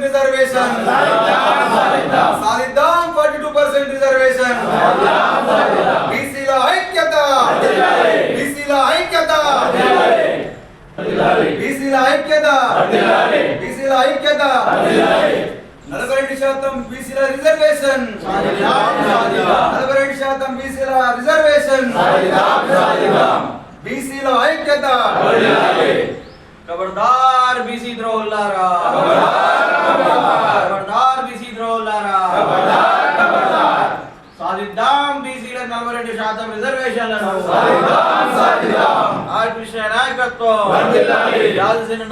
Percent reservation సాధిద్దాం forty two percent reservation బీసీల ఐక్యత. బీసీల ఐక్యత. బీసీల ఐక్యత. బీసీల ఐక్యత. నలభై రెండు శాతం బీసీల రిజర్వేషన్ నలభై రెండు శాతం బీసీల రిజర్వేషన్ బీసీల ఐక్యత. ఖబర్దార్ బీసీ ద్రోహులారా ఖబర్దార్ బీసీ ద్రోహులారా సాధిద్దాం బీసీల నలభై రెండు శాతం రిజర్వేషన్లను ఆర్ కృష్ణ నాయకత్వం.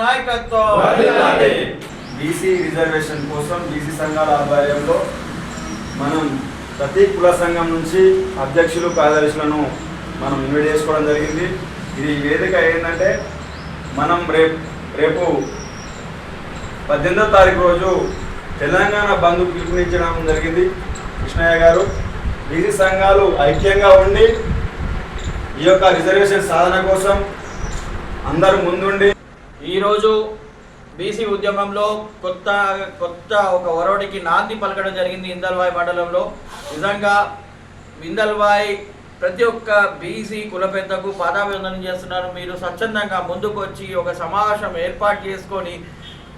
నాయకత్వం. బీసీ రిజర్వేషన్ కోసం బీసీ సంఘాల ఆధ్వర్యంలో మనం ప్రతి కుల సంఘం నుంచి అధ్యక్షులు కార్యదర్శులను మనం ఇన్వైట్ చేసుకోవడం జరిగింది. ఇది వేదిక ఏంటంటే మనం రేపు రేపు పద్దెనిమిదో తారీఖు రోజు తెలంగాణ బంధు పిలుపునిచ్చడం జరిగింది. కృష్ణయ్య గారు బీసీ సంఘాలు ఐక్యంగా ఉండి ఈ యొక్క రిజర్వేషన్ సాధన కోసం అందరూ ముందుండి ఈరోజు బీసీ ఉద్యమంలో కొత్త కొత్త ఒక ఒరవడికి నాంది పలకడం జరిగింది ఇందల్వాయి మండలంలో. నిజంగా ఇందల్వాయి ప్రతి ఒక్క బీసీ కుల పెద్దకు పాదాభివందనం చేస్తున్నారు. మీరు స్వచ్ఛందంగా ముందుకు వచ్చి ఒక సమావేశం ఏర్పాటు చేసుకొని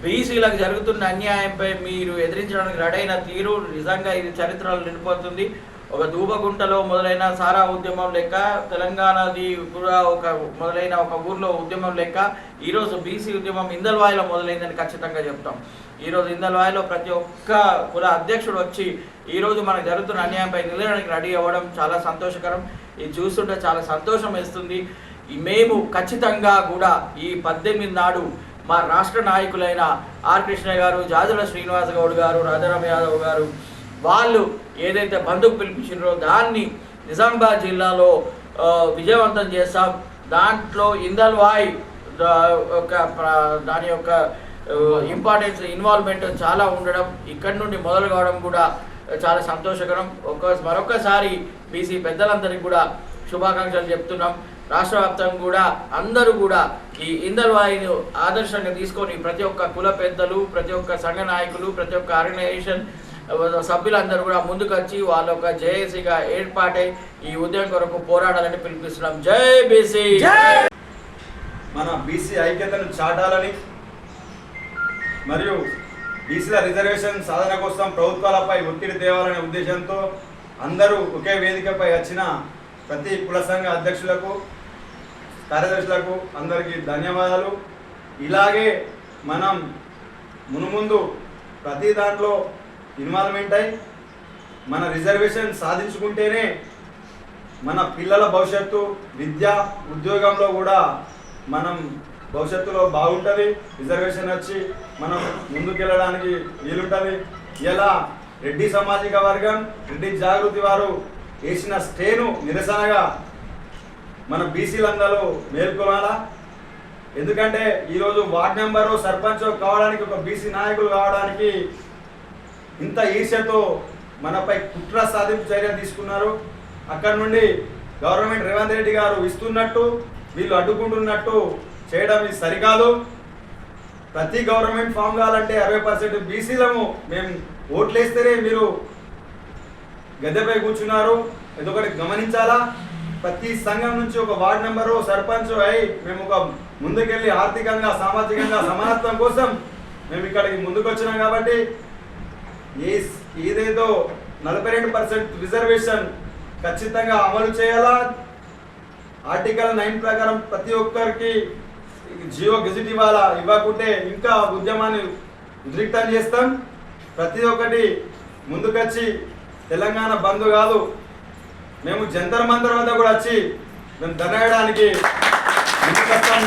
బీసీలకు జరుగుతున్న అన్యాయంపై మీరు ఎదిరించడానికి రెడైన తీరు నిజంగా ఇది చరిత్రలో నిండిపోతుంది. ఒక దూబగుంటలో మొదలైన సారా ఉద్యమం లెక్క తెలంగాణది కూడా ఒక మొదలైన ఒక ఊర్లో ఉద్యమం లెక్క ఈరోజు బీసీ ఉద్యమం ఇందల్వాయిలో మొదలైందని ఖచ్చితంగా చెప్తాం. ఈరోజు ఇందల్వాయిలో ప్రతి ఒక్క కుల అధ్యక్షుడు వచ్చి ఈరోజు మనకు జరుగుతున్న అన్యాయంపై నిలడానికి రెడీ అవ్వడం చాలా సంతోషకరం. ఇది చూస్తుంటే చాలా సంతోషం వేస్తుంది. మేము ఖచ్చితంగా కూడా ఈ పద్దెనిమిది నాడు మా రాష్ట్ర నాయకులైన ఆర్ కృష్ణ గారు జాజుల శ్రీనివాస్ గౌడ్ గారు రాజారాం యాదవ్ గారు వాళ్ళు ఏదైతే బంధుకు పిలిపించారో దాన్ని నిజామాబాద్ జిల్లాలో విజయవంతం చేస్తాం. దాంట్లో ఇందల్వాయ్ దా- ఒక దాని యొక్క ఇంపార్టెన్స్ ఇన్వాల్వ్మెంట్ చాలా ఉండడం ఇక్కడి నుండి మొదలు కావడం కూడా చాలా సంతోషకరం. ఒక మరొకసారి బీసీ పెద్దలందరికీ కూడా శుభాకాంక్షలు చెప్తున్నాం. రాష్ట్ర వ్యాప్తంగా కూడా అందరూ కూడా ఈ ఇందల్వాయిని ఆదర్శంగా తీసుకొని ప్రతి ఒక్క కుల పెద్దలు ప్రతి ఒక్క సంఘ నాయకులు ప్రతి ఒక్క ఆర్గనైజేషన్ సభ్యులందరూ కూడా ముందుకు వచ్చి వాళ్ళ ఒక జేఏసీగా ఏర్పాటై ఈ ఉదయం కొరకు పోరాడాలని పిలిపిస్తున్నాం. జై బీసీ! మన బీసీ ఐక్యతను చాటాలని మరియు బీసీల రిజర్వేషన్ సాధన కోసం ప్రభుత్వాలపై ఒత్తిడి తేవాలనే ఉద్దేశంతో అందరూ ఒకే వేదికపై వచ్చిన ప్రతి కుల సంఘ అధ్యక్షులకు కార్యదర్శులకు అందరికీ ధన్యవాదాలు. ఇలాగే మనం మునుముందు ప్రతి దాంట్లో ఇన్వాల్వ్మెంట్ అయి మన రిజర్వేషన్ సాధించుకుంటేనే మన పిల్లల భవిష్యత్తు విద్య ఉద్యోగంలో కూడా మనం భవిష్యత్తులో బాగుంటుంది. రిజర్వేషన్ వచ్చి మనం ముందుకెళ్ళడానికి వీలుంటుంది. ఇలా రెడ్డి సామాజిక వర్గం రెడ్డి జాగృతి వారు వేసిన స్టేను నిరసనగా మన బీసీలందరూ మేల్కొనాలా? ఎందుకంటే ఈరోజు వార్డ్ మెంబరు సర్పంచ్ కావడానికి ఒక బీసీ నాయకులు కావడానికి ఇంత ఈర్ష్యతో మనపై కుట్ర సాధింపు చర్య తీసుకున్నారు. అక్కడ నుండి గవర్నమెంట్ రేవంత్ రెడ్డి గారు ఇస్తున్నట్టు వీళ్ళు అడ్డుకుంటున్నట్టు చేయడం ఇది సరికాదు. ప్రతి గవర్నమెంట్ ఫామ్ కావాలంటే అరవై పర్సెంట్ బీసీలము మేము ఓట్లేస్తేనే మీరు గద్దెపై కూర్చున్నారు. ఇదొకటి గమనించాలా? ప్రతి సంఘం నుంచి ఒక వార్డ్ నెంబరు సర్పంచ్ అయి మేము ఒక ముందుకెళ్ళి ఆర్థికంగా సామాజికంగా సమానత్వం కోసం మేము ఇక్కడికి ముందుకు వచ్చినాం కాబట్టి ఏ ఏదేదో నలభై రెండు పర్సెంట్ రిజర్వేషన్ ఖచ్చితంగా అమలు చేయాలా? ఆర్టికల్ నైన్ ప్రకారం ప్రతి ఒక్కరికి జియో గెజిట్ ఇవ్వాలా? ఇవ్వకుంటే ఇంకా ఉద్యమాన్ని ఉద్రిక్తం చేస్తాం. ప్రతి ఒక్కటి ముందుకొచ్చి తెలంగాణ బంద్ కాదు. మేము జంతర్ మంతర్ వద్ద కూడా వచ్చి మేము ధనయడానికి ముందుకొస్తాం.